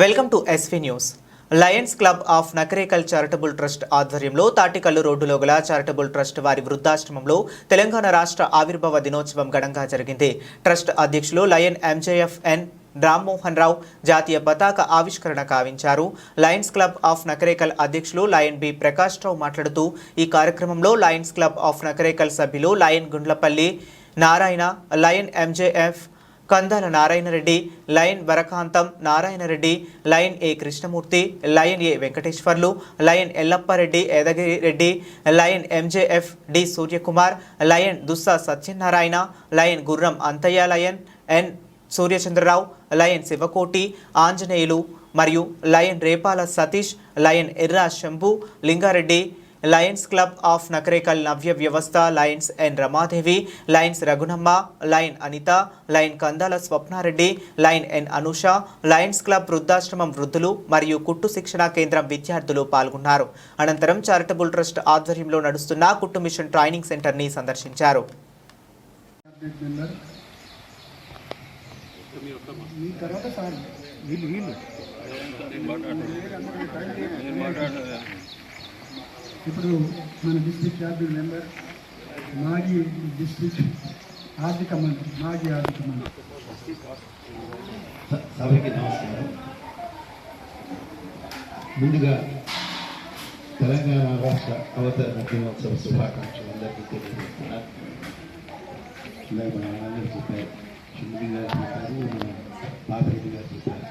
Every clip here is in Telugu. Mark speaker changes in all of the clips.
Speaker 1: Welcome to SV news lions club of Nakrekal charitable trust ఆధ్వర్యంలో తాటికల్లు రోడ్డులో గల చారిటబుల్ ట్రస్ట్ వారి వృద్ధాశ్రమంలో తెలంగాణ రాష్ట్ర ఆవిర్భావ దినోత్సవం ఘనంగా జరిగింది. ట్రస్ట్ అధ్యక్షులు లయన్ ఎంజేఎఫ్ఎన్ రామ్మోహన్ రావు జాతీయ పతాక ఆవిష్కరణ కావించారు. లయన్స్ క్లబ్ ఆఫ్ నకరేకల్ అధ్యక్షులు లయన్ బి ప్రకాష్ రావు మాట్లాడుతూ ఈ కార్యక్రమంలో లయన్స్ క్లబ్ ఆఫ్ నకరేకల్ సభ్యులు lion Gundlapalli Narayana lion MJF Kandala Narayana Reddy lion Varakantham Narayana Reddy lion A Krishnamurthy lion A Venkateswarlu lion Yellappa Reddy Yadagiri Reddy lion MJF D Suryakumar lion Dussa Satyanarayana lion Gurram Anthaiah lion N Suryachandra Rao lion Sivakoti Anjaneyulu మరియు lion Repala Satish lion Erra Shambhu Linga Reddy lions club of Nakrekal నవ్య వ్యవస్థ lions N Ramadevi lions Raghunamma lion Anitha lion Kandala Swapna Reddy lion N Anusha lions club వృద్ధాశ్రమం వృద్ధులు మరియు కుట్టు శిక్షణా కేంద్రం విద్యార్థులు పాల్గొన్నారు. అనంతరం చారిటబుల్ ట్రస్ట్ ఆధ్వర్యంలో నడుస్తున్న కుట్టు మిషన్ ట్రైనింగ్ సెంటర్ని సందర్శించారు.
Speaker 2: మీ తర్వాత సార్ వీళ్ళు వీళ్ళు. ఇప్పుడు మన డిస్టిక్ క్యాబినెట్ మెంబర్ మాజీ డిస్టిక్ ఆర్థిక మంత్రి మాజీ ఆర్థిక మంత్రి.
Speaker 3: సభకి నమస్కారం. ముందుగా తెలంగాణ రాష్ట్ర అవతరణ దినోత్సవ శుభాకాంక్షలు అందరికీ తెలియజేస్తున్నారు ఇందాక మన అందరూ చెప్పారు షుండి గారు చెప్పారు బాబరెడ్డి గారు చెప్పారు.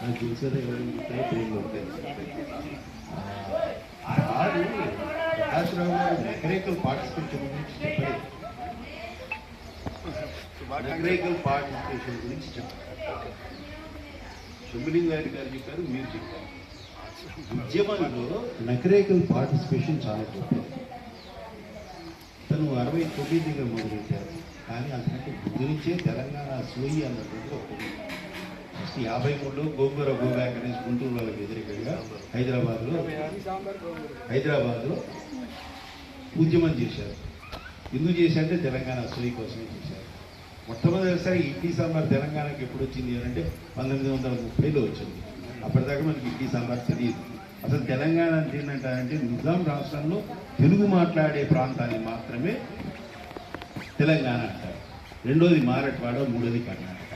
Speaker 3: నాకు తెలిసేది ఎవరు చెప్పారో పేర్లు ఉంటాయి ప్రకాశ్రావు గారు మెకనికల్ పార్టిసిపేషన్ గురించి చెప్పలేదు నగరేకల్ పార్టిసిపేషన్ గురించి చెప్పారు శంభులింగ గారి గారు చెప్పారు మీరు చెప్పారు ఉద్యమంలో నగరేకల్ పార్టిసిపేషన్ చాలా గొప్పది. తను అరవై తొమ్మిదిగా మొదలెట్టారు. కానీ అంతకంటే ముందు నుంచే తెలంగాణ సోయి అన్నటువంటి ఒకటి ఫస్ట్ యాభై మూడులో గోంగూర గో వెంకటేష్ గుంటూరు వాళ్ళకి వ్యతిరేకంగా హైదరాబాద్లో హైదరాబాద్లో ఉద్యమం చేశారు. ఎందుకు చేశారంటే తెలంగాణ సోయి కోసమే చేశారు. మొట్టమొదటిసారి ఇడ్లీ సాంబార్ తెలంగాణకి ఎప్పుడు వచ్చింది అంటే పంతొమ్మిది వందల ముప్పైలో వచ్చింది. అప్పటిదాకా మనకి ఇడ్లీ సాంబార్ తెలియదు. అసలు తెలంగాణ అంటే ఏంటంటే నిజాం రాష్ట్రంలో తెలుగు మాట్లాడే ప్రాంతాన్ని మాత్రమే తెలంగాణ అంటారు. రెండోది మారట్వాడ మూడోది కర్ణాటక.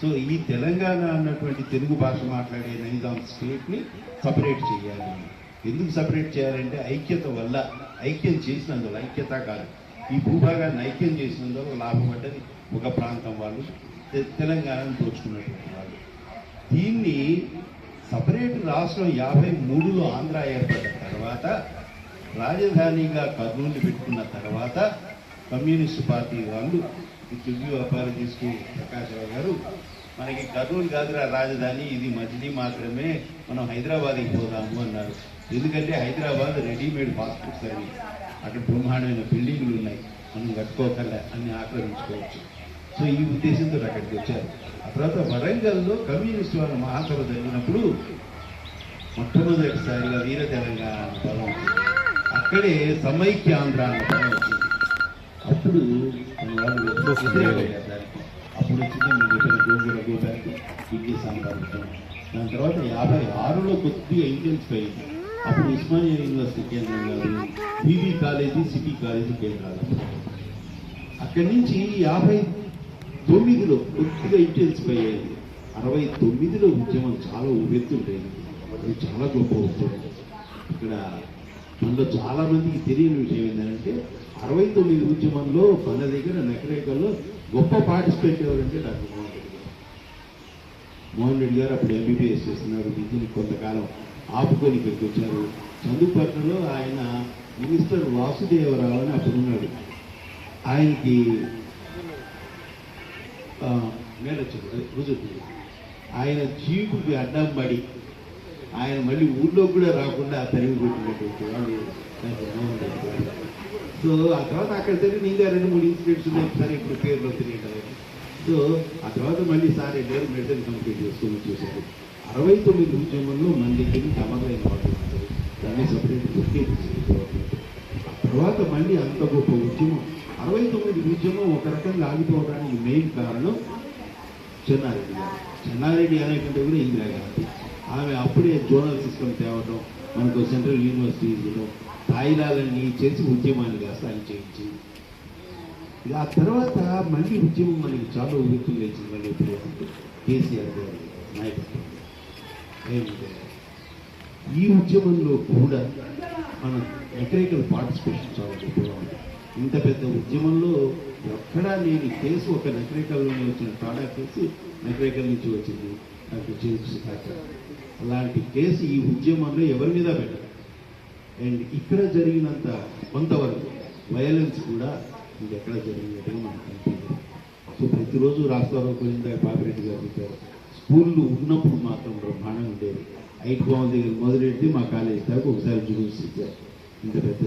Speaker 3: సో ఈ తెలంగాణ అన్నటువంటి తెలుగు భాష మాట్లాడే నైజాం స్టేట్ని సపరేట్ చేయాలి. ఎందుకు సపరేట్ చేయాలంటే ఐక్యత వల్ల ఐక్యం చేసినందువల్ల ఐక్యత కాదు. ఈ భూభాగాన్ని ఐక్యం చేసినందువల్ల లాభపడ్డది ఒక ప్రాంతం వాళ్ళు తెలంగాణను దోచుకున్నటువంటి వాళ్ళు. దీన్ని సపరేట్ రాష్ట్రం యాభై మూడులో ఆంధ్ర ఏర్పడిన తర్వాత రాజధానిగా కర్నూలు పెట్టుకున్న తర్వాత కమ్యూనిస్ట్ పార్టీ వాళ్ళు రివ్యూ అపాలజీస్కి ప్రకాశ్రావు గారు మనకి కర్నూలు కాదురా రాజధాని ఇది మజిలీ మాత్రమే మనం హైదరాబాద్కి పోదాము అన్నారు. ఎందుకంటే హైదరాబాద్ రెడీమేడ్ హాస్పిటల్స్ అని అక్కడ బ్రహ్మాండమైన బిల్డింగ్లు ఉన్నాయి మనం కట్టుకోకల్లా అన్ని ఆక్రమించుకోవచ్చు. సో ఈ ఉద్దేశంతో అక్కడికి వచ్చారు. ఆ తర్వాత వరంగల్లో కమ్యూనిస్ట్ వాళ్ళ మహాసభ జరిగినప్పుడు మొట్టమొదటిసారిగా వీర తెలంగాణ పదం అక్కడే సమైక్యాంధ్ర అన్న పదం అప్పుడు అప్పుడు వచ్చింది గోగుల ఇడ్లీ సాంబార్ ఉద్యమం. దాని తర్వాత యాభై ఆరులో కొద్దిగా ఇంటెన్సిఫై అయింది అప్పుడు ఉస్మానియా యూనివర్సిటీ కేంద్రం కాదు బీబీ కాలేజీ సిటీ కాలేజీ కేంద్రాలు అక్కడి నుంచి యాభై తొమ్మిదిలో కొద్దిగా ఇంటెన్సిఫై అయ్యింది అరవై తొమ్మిదిలో ఉద్యమం చాలా ఉవ్వెత్తుండేది అది చాలా గొప్ప ఉద్యమం. ఇక్కడ మనలో చాలా మందికి తెలియని విషయం ఏంటంటే అరవై తొమ్మిది ఉద్యమంలో మన దగ్గర నకరేకల్లో గొప్ప పార్టిసిపేట్ ఎవరంటే డాక్టర్ మోహన్ రెడ్డి గారు. మోహన్ రెడ్డి గారు అప్పుడు ఎంబీబీఎస్ చేస్తున్నారు విద్యని కొంతకాలం ఆపుకొని ఇక్కడికి వచ్చారు. చందుపట్నంలో ఆయన మినిస్టర్ వాసుదేవరావు అని అప్పుడు ఉన్నాడు. ఆయనకి మేడొచ్చాడు రుజువు. ఆయన చీపుకి అడ్డం పడి ఆయన మళ్ళీ ఊళ్ళో కూడా రాకుండా తరిమి పెట్టినటువంటి వాళ్ళు డాక్టర్ మోహన్ రెడ్డి గారు సో ఆ తర్వాత అక్కడ తిరిగి ఇంకా రెండు మూడు ఇన్సిడెంట్స్ ఉన్నాయి. ఒకసారి ఇప్పుడు పేర్లో తెలియదు సో ఆ తర్వాత మళ్ళీ సార్ గారు మెడిసిన్ కంప్లీట్ చేసుకుని చూశారు అరవై తొమ్మిది ఉద్యమంలో మన దగ్గర నుంచి వాళ్ళు దాన్ని సపరేట్ గుర్తింపు ఆ తర్వాత మళ్ళీ అంత గొప్ప ఉద్యమం. అరవై తొమ్మిది ఉద్యమం ఒక రకంగా ఆగిపోవడానికి మెయిన్ కారణం చెన్నారెడ్డి గారు. చెన్నారెడ్డి అనేకంటే కూడా ఇందిరాగాంధీ. ఆమె అప్పుడే జోనల్ సిస్టమ్ తేవడం మనకు సెంట్రల్ యూనివర్సిటీలో తాయిలాలన్నీ చేసి ఉద్యమాన్ని కాస్త చేయించి. చేయించింది ఇక ఆ తర్వాత మళ్ళీ ఉద్యమం మనకి చాలా ఉద్యోగం లేచింది మళ్ళీ ఎప్పుడు కేసీఆర్ గారు నాయకత్వం. ఈ ఉద్యమంలో కూడా మనం ఎకరేకల్ పార్టిసిపేషన్ చాలా గొప్పగా ఉంది ఇంత పెద్ద ఉద్యమంలో ఎక్కడా లేని కేసు ఒక నకరేకల్లోనే వచ్చిన తాడా కేసు నకరేకల్ నుంచి వచ్చింది. జేమ్స్ సుధాకర్ అలాంటి కేసు ఈ ఉద్యమంలో ఎవరి మీద పెట్టారు. అండ్ ఇక్కడ జరిగినంత కొంతవరకు వయలెన్స్ కూడా ఇంకెక్కడ జరిగినట్టుగా మనకు కనిపించదు సో ప్రతిరోజు రాష్ట్రాల్లో పోయిందా పాపిరెడ్డి గారు చెప్పారు స్కూళ్ళు ఉన్నప్పుడు మాత్రం బ్రహ్మాండం ఉండేది ఐట్ బాగుంది దగ్గర మొదలెట్టి మా కాలేజ్ దాకా ఒకసారి జుడూస్ ఇచ్చారు. ఇంత పెద్ద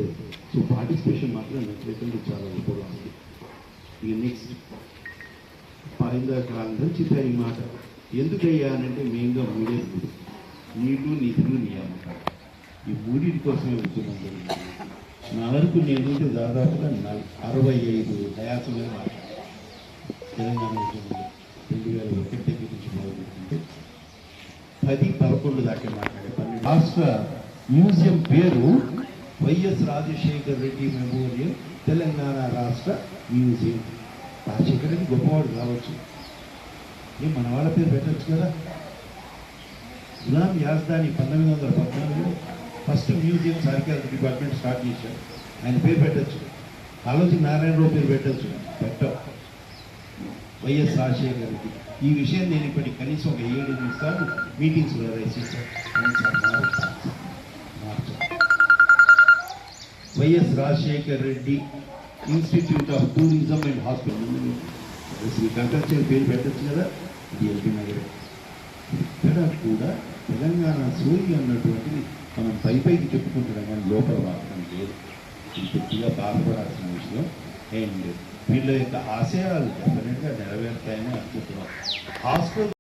Speaker 3: సో పార్టిసిపేషన్ మాత్రం నచ్చలేకుండా చాలా గొప్పగా ఉంది ఇక నెక్స్ట్ ఇందాక అందరూ చెప్పారు ఈ మాట. ఎందుకయ్యానంటే మెయిన్గా మూడే మూడు నీళ్ళు నిధులు నియామకాలు ఈ మూడింటి కోసమే ఉద్యమం జరిగింది నా వరకు నేను దాదాపుగా నల్- అరవై ఐదు డయాస్ మీద తెలంగాణ ఉద్యమంలో రెండు వేల ఒకటి దగ్గర నుంచి మొదలుపెట్టుకుంటే పది పదకొండు దాకా మాట్లాడే పన్నెండు. రాష్ట్ర మ్యూజియం పేరు వైఎస్ రాజశేఖర్ రెడ్డి మెమోరియల్ తెలంగాణ రాష్ట్ర మ్యూజియం. రాజశేఖర్ రెడ్డి గొప్పవాడు కావచ్చు. ఏ మన వాళ్ళ పేరు పెట్టచ్చు కదా? గులాం యాజ్దాని పంతొమ్మిది వందల పద్నాలుగులో first museum archaeology department start చేశారు. ఆయన పేరు పెట్టచ్చు. కాళోజీ నారాయణరావు పేరు పెట్టచ్చు. పెట్టం. వైఎస్ రాజశేఖర్ రెడ్డి. ఈ విషయం నేను ఇప్పటికి కనీసం ఒక ఏడు ఎనిమిది సార్లు మీటింగ్స్లో rice YS Rajasekhar Reddy institute of tourism and hospital. Sri కంకర్చర్ పేరు పెట్టచ్చు కదా అది ఎల్బీ ఇక్కడ కూడా తెలంగాణ సూర్య అన్నటువంటిది మనం పై పైకి చెప్పుకుంటున్నాం కానీ లోపల మాత్రం లేదు పూర్తిగా బాధపడాల్సిన విషయం అండ్ వీళ్ళ యొక్క ఆశయాలు డెఫినెట్గా నెరవేరుతాయని అనుకుంటున్నాం హాస్పిటల్